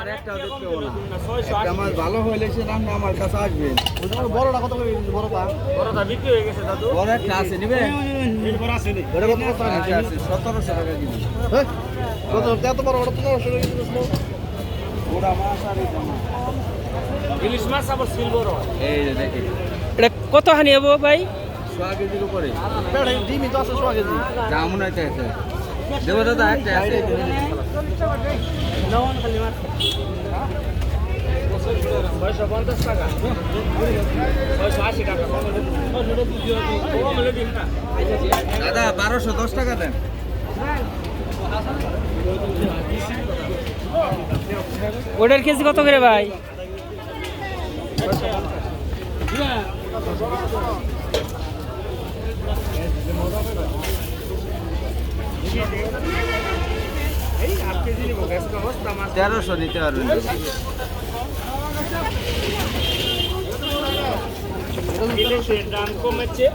আর একটাও দেখতে পাবো না একটা মাছ ভালো হইলে সে নাম আমার কাছে আসবেন বড়টা কত করে বড়টা বড়টা বিক্রি হয়ে গেছে দাদু বড় একটা আছে নিবে এটা কত কত টাকা আছে আছে সতেরোশো টাকা কিলো হ্যাঁ কত এত বড় বড় পনেরোশো টাকা কিলো ওটা মাছ আর। ইলিশ মাছ আবার সিলভার এই যে দেখি এটা কত হানি হব ভাই সোয়া কেজির উপরে ডিমই তো আছে সোয়া কেজি দাম মনে হচ্ছে দেবো দাদা একটা আছে ছয়শো পঞ্চাশ টাকা ছয়শো আশি টাকা দাদা বারোশো দশ টাকা দেন। ওটার কেজি কত করে ভাই? এই হাফ কেজি তেরোশো নিতে পারবেন দাম কমেছে